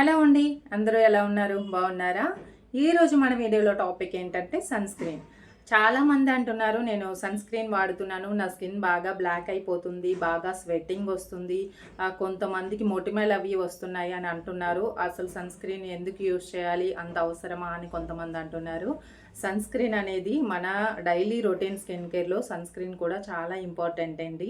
Hello అండి అందరూ ఎలా ఉన్నారు? బాగున్నారా? ఈరోజు మన వీడియోలో టాపిక్ ఏంటంటే సన్ స్క్రీన్. చాలామంది అంటున్నారు నేను సన్ స్క్రీన్ వాడుతున్నాను నా స్కిన్ బాగా బ్లాక్ అయిపోతుంది బాగా స్వెట్టింగ్ వస్తుంది కొంతమందికి మొటిమలు అవి వస్తున్నాయి అని అంటున్నారు. అసలు సన్ స్క్రీన్ ఎందుకు యూజ్ చేయాలి అంత అవసరమా అని కొంతమంది అంటున్నారు. సన్ స్క్రీన్ అనేది మన డైలీ రొటీన్ స్కిన్ కేర్లో సన్ స్క్రీన్ కూడా చాలా ఇంపార్టెంట్ అండి.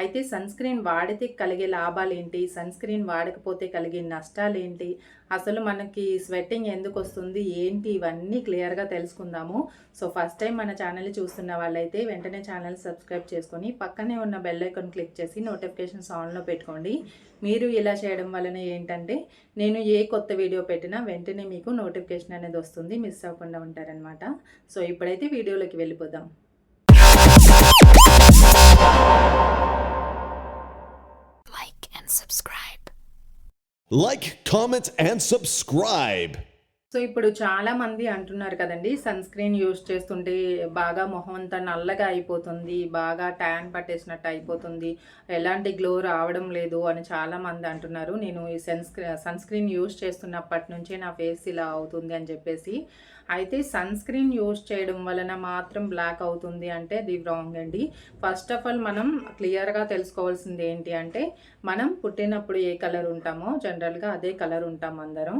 అయితే సన్ స్క్రీన్ వాడితే కలిగే లాభాలు ఏంటి సన్ స్క్రీన్ వాడకపోతే కలిగే నష్టాలు ఏంటి అసలు మనకి స్వెట్టింగ్ ఎందుకు వస్తుంది ఏంటి ఇవన్నీ క్లియర్గా తెలుసుకుందాము. సో ఫస్ట్ టైం మన ఛానల్ చూస్తున్న వాళ్ళైతే వెంటనే ఛానల్ సబ్స్క్రైబ్ చేసుకొని పక్కనే ఉన్న బెల్ ఐకాన్ క్లిక్ చేసి నోటిఫికేషన్స్ ఆన్లో పెట్టుకోండి. మీరు ఇలా చేయడం వలన ఏంటంటే నేను ఏ కొత్త వీడియో పెట్టినా వెంటనే మీకు నోటిఫికేషన్ అనేది వస్తుంది మిస్ అవ్వకుండా ఉంటారనమాట సో ఇప్పుడైతే వీడియోలోకి వెళ్ళిపోదాం. Like and subscribe. Like comment and subscribe so ఇప్పుడు చాలా మంది అంటున్నారు కదండి సన్ స్క్రీన్ యూజ్ చేస్తుంటే బాగా మొహం అంతా నల్లగా అయిపోతుంది బాగా ట్యాన్ పట్టేసినట్టు అయిపోతుంది ఎలాంటి గ్లో రావడం లేదు అని చాలా మంది అంటున్నారు. నేను ఈ sunscreen sun screen use చేస్తున్నప్పటి నుంచే నా ఫేస్ ఇలా అవుతుంది అని చెప్పేసి అయితే సన్ స్క్రీన్ యూజ్ చేయడం వలన మాత్రం బ్లాక్ అవుతుంది అంటే అది రాంగ్ అండి. ఫస్ట్ ఆఫ్ ఆల్ మనం క్లియర్గా తెలుసుకోవాల్సింది ఏంటి అంటే మనం పుట్టినప్పుడు ఏ కలర్ ఉంటామో జనరల్గా అదే కలర్ ఉంటాం అందరం.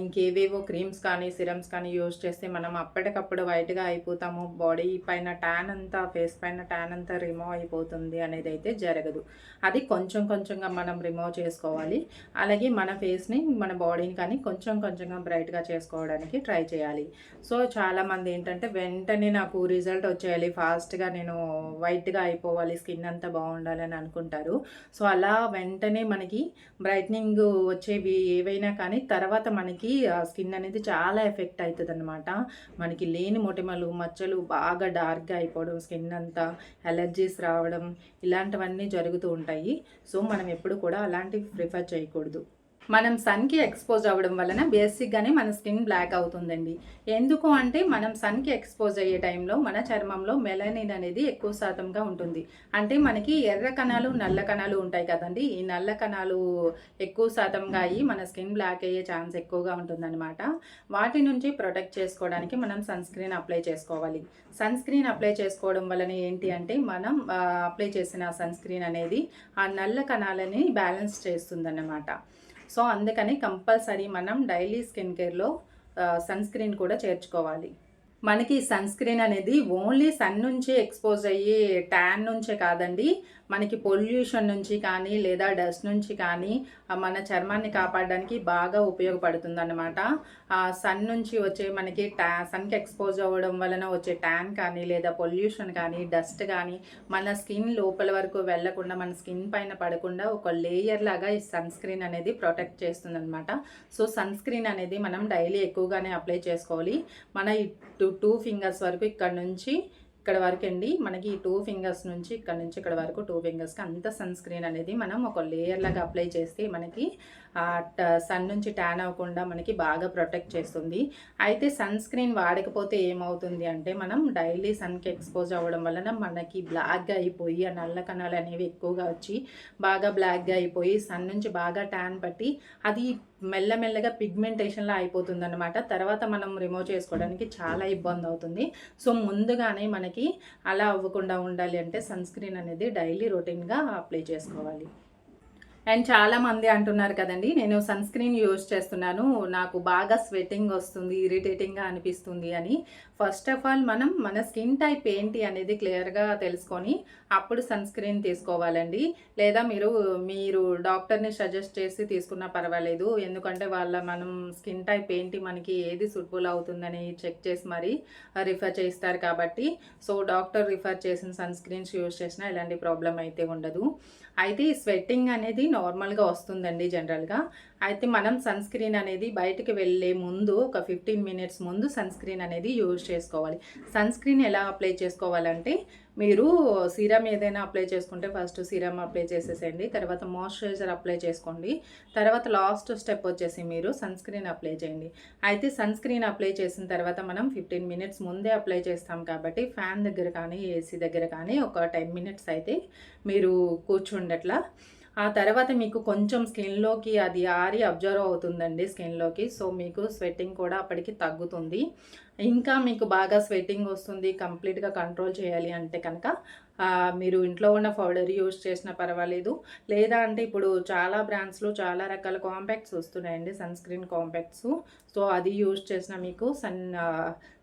ఇంకేవేవో క్రీమ్స్ కానీ సిరమ్స్ కానీ యూజ్ చేస్తే మనం అప్పటికప్పుడు వైట్గా అయిపోతాము. బాడీ పైన ట్యాన్ అంతా ఫేస్ పైన ట్యాన్ అంతా రిమూవ్ అయిపోతుంది అనేది అయితే జరగదు. అది కొంచెం కొంచెంగా మనం రిమూవ్ చేసుకోవాలి. అలాగే మన ఫేస్ని మన బాడీని కానీ కొంచెం కొంచెంగా బ్రైట్గా చేసుకోవడానికి ట్రై చేయాలి. సో చాలామంది ఏంటంటే వెంటనే నాకు రిజల్ట్ వచ్చేయాలి ఫాస్ట్గా నేను వైట్గా అయిపోవాలి స్కిన్ అంతా బాగుండాలి అని అనుకుంటారు. సో అలా వెంటనే మనకి బ్రైట్నింగ్ వచ్చేవి ఏవైనా కానీ తర్వాత మనకి స్కిన్ అనేది చాలా ఎఫెక్ట్ అవుతుంది అనమాట మనకి లేని మొటిమలు మచ్చలు బాగా డార్క్గా అయిపోవడం స్కిన్ అంతా అలర్జీస్ రావడం ఇలాంటివన్నీ జరుగుతూ ఉంటాయి. సో మనం ఎప్పుడు కూడా అలాంటివి ప్రిఫర్ చేయకూడదు. మనం సన్కి ఎక్స్పోజ్ అవ్వడం వలన బేసిక్గానే మన స్కిన్ బ్లాక్ అవుతుందండి. ఎందుకు అంటే మనం సన్కి ఎక్స్పోజ్ అయ్యే టైంలో మన చర్మంలో మెలనిన్ అనేది ఎక్కువ శాతంగా ఉంటుంది. అంటే మనకి ఎర్ర కణాలు నల్ల కణాలు ఉంటాయి కదండి. ఈ నల్ల కణాలు ఎక్కువ శాతంగా అయ్యి మన స్కిన్ బ్లాక్ అయ్యే ఛాన్స్ ఎక్కువగా ఉంటుందన్నమాట. వాటి నుంచి ప్రొటెక్ట్ చేసుకోవడానికి మనం సన్ స్క్రీన్ అప్లై చేసుకోవాలి. సన్ స్క్రీన్ అప్లై చేసుకోవడం వలన ఏంటి అంటే మనం అప్లై చేసిన సన్ స్క్రీన్ అనేది ఆ నల్ల కణాలని బ్యాలెన్స్ చేస్తుందన్నమాట. సో అందుకని కంపల్సరీ మనం డైలీ స్కిన్ కేర్లో సన్ స్క్రీన్ కూడా చేర్చుకోవాలి. మనకి సన్ స్క్రీన్ అనేది ఓన్లీ సన్ నుంచి ఎక్స్పోజ్ అయ్యి ట్యాన్ నుంచే కాదండి. మనకి పొల్యూషన్ నుంచి కానీ లేదా డస్ట్ నుంచి కానీ మన చర్మాన్ని కాపాడడానికి బాగా ఉపయోగపడుతుందనమాట సన్ నుంచి వచ్చే మనకి ట్యా సన్కి ఎక్స్పోజ్ అవ్వడం వలన వచ్చే ట్యాన్ కానీ లేదా పొల్యూషన్ కానీ డస్ట్ కానీ మన స్కిన్ లోపల వరకు వెళ్ళకుండా మన స్కిన్ పైన పడకుండా ఒక లేయర్ లాగా ఈ సన్ స్క్రీన్ అనేది ప్రొటెక్ట్ చేస్తుంది అనమాట సో సన్ స్క్రీన్ అనేది మనం డైలీ ఎక్కువగానే అప్లై చేసుకోవాలి. మన ఈ టూ టూ ఫింగర్స్ వరకు ఇక్కడ నుంచి ఇక్కడ వరకు అండి మనకి టూ ఫింగర్స్ నుంచి ఇక్కడ నుంచి ఇక్కడ వరకు టూ ఫింగర్స్కి అంత సన్ స్క్రీన్ అనేది మనం ఒక లేయర్ లాగా అప్లై చేస్తే మనకి సన్ నుంచి ట్యాన్ అవ్వకుండా మనకి బాగా ప్రొటెక్ట్ చేస్తుంది. అయితే సన్ స్క్రీన్ వాడకపోతే ఏమవుతుంది అంటే మనం డైలీ సన్కి ఎక్స్పోజ్ అవ్వడం వలన మనకి బ్లాక్గా అయిపోయి ఆ నల్ల కణాలు అనేవి ఎక్కువగా వచ్చి బాగా బ్లాక్గా అయిపోయి సన్ నుంచి బాగా ట్యాన్ పట్టి అది మెల్లమెల్లగా పిగ్మెంటేషన్లా అయిపోతుంది అనమాట తర్వాత మనం రిమూవ్ చేసుకోవడానికి చాలా ఇబ్బంది అవుతుంది. సో ముందుగానే మనకి అలా అవ్వకుండా ఉండాలి అంటే సన్ స్క్రీన్ అనేది డైలీ రొటీన్గా అప్లై చేసుకోవాలి. అండ్ చాలామంది అంటున్నారు కదండి నేను సన్ స్క్రీన్ యూజ్ చేస్తున్నాను నాకు బాగా స్వెట్టింగ్ వస్తుంది ఇరిటేటింగ్గా అనిపిస్తుంది అని. ఫస్ట్ ఆఫ్ ఆల్ మనం మన స్కిన్ టైప్ ఏంటి అనేది క్లియర్గా తెలుసుకొని అప్పుడు సన్ స్క్రీన్ తీసుకోవాలండి. లేదా మీరు మీరు డాక్టర్ని సజెస్ట్ చేసి తీసుకున్నా పర్వాలేదు ఎందుకంటే వాళ్ళ మనం స్కిన్ టైప్ ఏంటి మనకి ఏది సూటబుల్ అవుతుందని చెక్ చేసి మరి రిఫర్ చేస్తారు కాబట్టి. సో డాక్టర్ రిఫర్ చేసిన సన్ స్క్రీన్స్ యూజ్ చేసినా ఎలాంటి ప్రాబ్లం అయితే ఉండదు. అయితే ఈ స్వెట్టింగ్ అనేది నార్మల్గా వస్తుందండి జనరల్గా. అయితే మనం సన్ స్క్రీన్ అనేది బయటికి వెళ్ళే ముందు ఒక ఫిఫ్టీన్ మినిట్స్ ముందు సన్ స్క్రీన్ అనేది యూజ్ చేసుకోవాలి. సన్ స్క్రీన్ ఎలా అప్లై చేసుకోవాలంటే మీరు సీరం ఏదైనా అప్లై చేసుకుంటే ఫస్ట్ సీరం అప్లై చేసేసేయండి. తర్వాత మాయిశ్చరైజర్ అప్లై చేసుకోండి. తర్వాత లాస్ట్ స్టెప్ వచ్చేసి మీరు సన్ స్క్రీన్ అప్లై చేయండి. అయితే సన్ స్క్రీన్ అప్లై చేసిన తర్వాత మనం ఫిఫ్టీన్ మినిట్స్ ముందే అప్లై చేస్తాం కాబట్టి ఫ్యాన్ దగ్గర కానీ ఏసీ దగ్గర కానీ ఒక టెన్ మినిట్స్ అయితే మీరు కూర్చుండట్లా ఆ తర్వాత మీకు కొంచెం స్కిన్లోకి అది ఆరి అబ్జర్వ్ అవుతుందండి స్కిన్లోకి సో మీకు స్వెట్టింగ్ కూడా అప్పటికి తగ్గుతుంది. ఇంకా మీకు బాగా స్వెట్టింగ్ వస్తుంది కంప్లీట్గా కంట్రోల్ చేయాలి అంటే కనుక మీరు ఇంట్లో ఉన్న పౌడర్ యూజ్ చేసినా పర్వాలేదు. లేదా అంటే ఇప్పుడు చాలా బ్రాండ్స్లో చాలా రకాల కాంపాక్ట్స్ వస్తున్నాయండి సన్ స్క్రీన్ కాంపాక్ట్స్. సో అది యూజ్ చేసిన మీకు సన్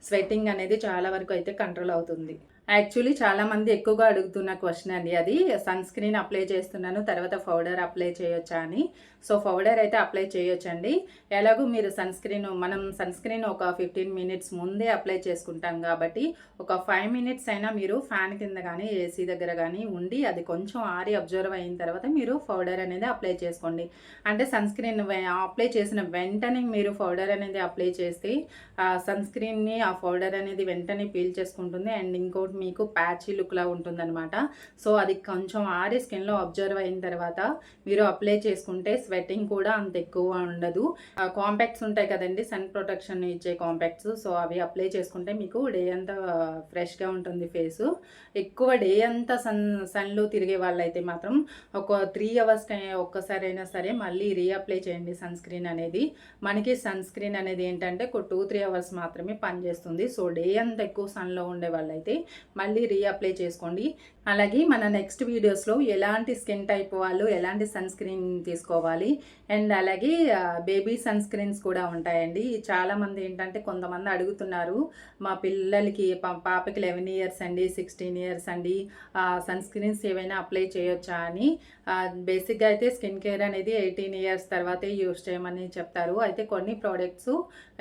స్వెట్టింగ్ అనేది చాలా వరకు అయితే కంట్రోల్ అవుతుంది. యాక్చువల్లీ చాలా మంది ఎక్కువగా అడుగుతున్న క్వశ్చన్ అండి. అది సన్ స్క్రీన్ అప్లై చేస్తున్నాను తర్వాత పౌడర్ అప్లై చేయొచ్చా అని. సో పౌడర్ అయితే అప్లై చేయొచ్చండి. ఎలాగో మీరు సన్ స్క్రీన్ మనం సన్ స్క్రీన్ ఒక ఫిఫ్టీన్ మినిట్స్ ముందే అప్లై చేసుకుంటాం కాబట్టి ఒక ఫైవ్ మినిట్స్ అయినా మీరు ఫ్యాన్ కింద కానీ ఏసీ దగ్గర కానీ ఉండి అది కొంచెం ఆరి అబ్జర్వ్ అయిన తర్వాత మీరు పౌడర్ అనేది అప్లై చేసుకోండి. అంటే సన్ స్క్రీన్ అప్లై చేసిన వెంటనే మీరు పౌడర్ అనేది అప్లై చేస్తే ఆ సన్ స్క్రీన్ని ఆ పౌడర్ అనేది వెంటనే పీల్ చేసుకుంటుంది. అండ్ ఇంకోటి మీకు ప్యాచీ లుక్లా ఉంటుందన్నమాట. సో అది కొంచెం ఆరి స్కిన్లో అబ్జర్వ్ అయిన తర్వాత మీరు అప్లై చేసుకుంటే స్వెట్టింగ్ కూడా అంత ఎక్కువ ఉండదు. కాంపాక్ట్స్ ఉంటాయి కదండి సన్ ప్రొటెక్షన్ ఇచ్చే కాంపాక్ట్స్ సో అవి అప్లై చేసుకుంటే మీకు డే అంతా ఫ్రెష్గా ఉంటుంది ఫేసు ఎక్కువ డే అంతా సన్ సన్లో తిరిగే వాళ్ళైతే మాత్రం ఒక త్రీ అవర్స్ ఒక్కసారి అయినా సరే మళ్ళీ రీఅప్లై చేయండి సన్ స్క్రీన్ అనేది. మనకి సన్ స్క్రీన్ అనేది ఏంటంటే ఒక టూ త్రీ అవర్స్ మాత్రమే పనిచేస్తుంది సో డే అంతా ఎక్కువ సన్లో ఉండే వాళ్ళైతే మళ్ళీ రీఅప్లై చేసుకోండి. అలాగే మన నెక్స్ట్ వీడియోస్లో ఎలాంటి స్కిన్ టైప్ వాళ్ళు ఎలాంటి సన్ స్క్రీన్ తీసుకోవాలి అండ్ అలాగే బేబీ సన్ స్క్రీన్స్ కూడా ఉంటాయండి. చాలామంది ఏంటంటే కొంతమంది అడుగుతున్నారు మా పిల్లలకి పాపకి లెవెన్ ఇయర్స్ అండి సిక్స్టీన్ ఇయర్స్ అండి సన్ స్క్రీన్స్ ఏవైనా అప్లై చేయొచ్చా అని. బేసిక్గా అయితే స్కిన్ కేర్ అనేది ఎయిటీన్ ఇయర్స్ తర్వాతే యూస్ చేయమని చెప్తారు. అయితే కొన్ని ప్రోడక్ట్స్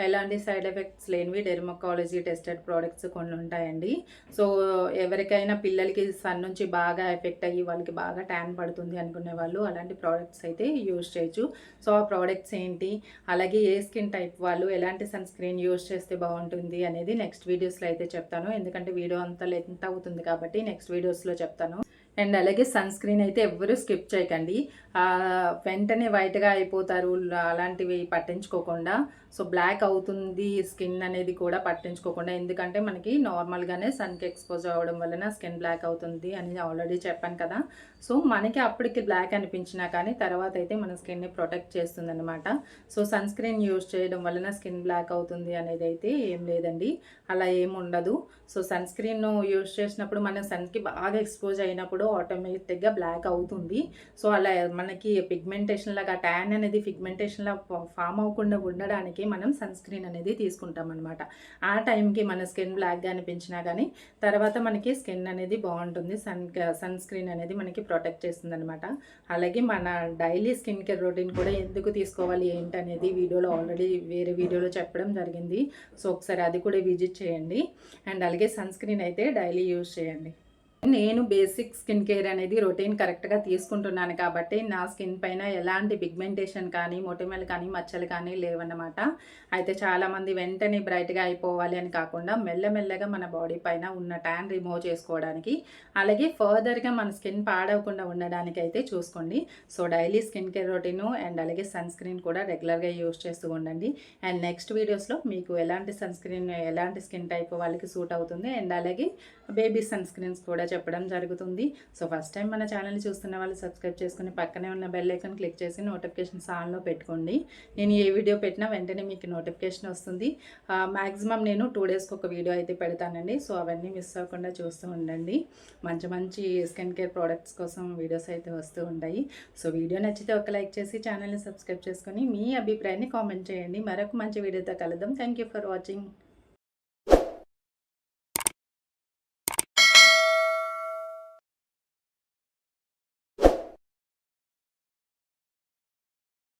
ఎలాంటి సైడ్ ఎఫెక్ట్స్ లేనివి డెర్మకాలజీ టెస్టెడ్ ప్రోడక్ట్స్ కొన్ని ఉంటాయండి. సో ఎవరికైనా పిల్లలకి సన్ నుంచి బాగా ఎఫెక్ట్ అయ్యి వాళ్ళకి బాగా ట్యాన్ పడుతుంది అనుకునే వాళ్ళు అలాంటి ప్రోడక్ట్స్ అయితే యూజ్ చేయొచ్చు సో ఆ ప్రోడక్ట్స్ ఏంటి అలాగే ఏ స్కిన్ టైప్ వాళ్ళు ఎలాంటి సన్ స్క్రీన్ యూజ్ చేస్తే బాగుంటుంది అనేది నెక్స్ట్ వీడియోస్లో అయితే చెప్తాను. ఎందుకంటే వీడియో అంతా లెంత్ అవుతుంది కాబట్టి నెక్స్ట్ వీడియోస్లో చెప్తాను. అండ్ అలాగే సన్ స్క్రీన్ అయితే ఎవ్వరూ స్కిప్ చేయకండి. వెంటనే వైట్గా అయిపోతారు. అలాంటివి పట్టించుకోకుండా. సో బ్లాక్ అవుతుంది స్కిన్ అనేది కూడా పట్టించుకోకుండా. ఎందుకంటే మనకి నార్మల్గానే సన్కి ఎక్స్పోజ్ అవ్వడం వలన స్కిన్ బ్లాక్ అవుతుంది అని ఆల్రెడీ చెప్పాను కదా. సో మనకి అప్పటికి బ్లాక్ అనిపించినా కానీ తర్వాత అయితే మన స్కిన్ని ప్రొటెక్ట్ చేస్తుందనమాట సో సన్ స్క్రీన్ యూజ్ చేయడం వలన స్కిన్ బ్లాక్ అవుతుంది అనేది అయితే ఏం లేదండి. అలా ఏం ఉండదు. సో సన్ స్క్రీన్ యూజ్ చేసినప్పుడు మన సన్కి బాగా ఎక్స్పోజ్ అయినప్పుడు ఆటోమేటిక్గా బ్లాక్ అవుతుంది. సో అలా మనకి పిగ్మెంటేషన్ లాగా ట్యాన్ అనేది పిగ్మెంటేషన్లా ఫామ్ అవ్వకుండా ఉండడానికి మనం సన్ స్క్రీన్ అనేది తీసుకుంటాం అనమాట ఆ టైంకి మన స్కిన్ బ్లాక్గా అనిపించినా కానీ తర్వాత మనకి స్కిన్ అనేది బాగుంటుంది. సన్ సన్ స్క్రీన్ అనేది మనకి ప్రొటెక్ట్ చేస్తుంది అనమాట అలాగే మన డైలీ స్కిన్ కేర్ రొటీన్ కూడా ఎందుకు తీసుకోవాలి ఏంటి అనేది వీడియోలో ఆల్రెడీ వేరే వీడియోలో చెప్పడం జరిగింది. సో ఒకసారి అది కూడా విజిట్ చేయండి. అండ్ అలాగే సన్ స్క్రీన్ అయితే డైలీ యూజ్ చేయండి. నేను బేసిక్ స్కిన్ కేర్ అనేది రొటీన్ కరెక్ట్గా తీసుకుంటున్నాను కాబట్టి నా స్కిన్ పైన ఎలాంటి పిగ్మెంటేషన్ కానీ మొటిమలు కానీ మచ్చలు కానీ లేవన్నమాట. అయితే చాలామంది వెంటనే బ్రైట్గా అయిపోవాలి అని కాకుండా మెల్లమెల్లగా మన బాడీ పైన ఉన్న ట్యాన్ రిమూవ్ చేసుకోవడానికి అలాగే ఫర్దర్గా మన స్కిన్ పాడవకుండా ఉండడానికి అయితే చూసుకోండి. So daily skin care routine and అలాగే సన్ స్క్రీన్ కూడా రెగ్యులర్గా యూజ్ చేస్తూ ఉండండి. అండ్ నెక్స్ట్ వీడియోస్లో మీకు ఎలాంటి సన్ స్క్రీన్ ఎలాంటి స్కిన్ టైప్ వాళ్ళకి సూట్ అవుతుంది అండ్ అలాగే బేబీ సన్ స్క్రీన్స్ కూడా చెప్పడం జరుగుతుంది. సో ఫస్ట్ టైం మన ఛానల్ చూస్తున్న వాళ్ళు సబ్స్క్రైబ్ చేసుకుని పక్కనే ఉన్న బెల్ ఐకాన్ క్లిక్ చేసి నోటిఫికేషన్స్ ఆన్లో పెట్టుకోండి. నేను ఏ వీడియో పెట్టినా వెంటనే మీకు నోటిఫికేషన్ వస్తుంది. మ్యాక్సిమం నేను టూ డేస్కి ఒక వీడియో అయితే పెడతానండి. సో అవన్నీ మిస్ అవ్వకుండా చూస్తూ ఉండండి. మంచి మంచి స్కిన్ కేర్ ప్రోడక్ట్స్ కోసం వీడియోస్ అయితే వస్తూ ఉంటాయి. సో వీడియో నచ్చితే ఒక లైక్ చేసి ఛానల్ని సబ్స్క్రైబ్ చేసుకొని మీ అభిప్రాయాన్ని కామెంట్ చేయండి. మరొక మంచి వీడియోతో కలుద్దాం. Thank you for watching.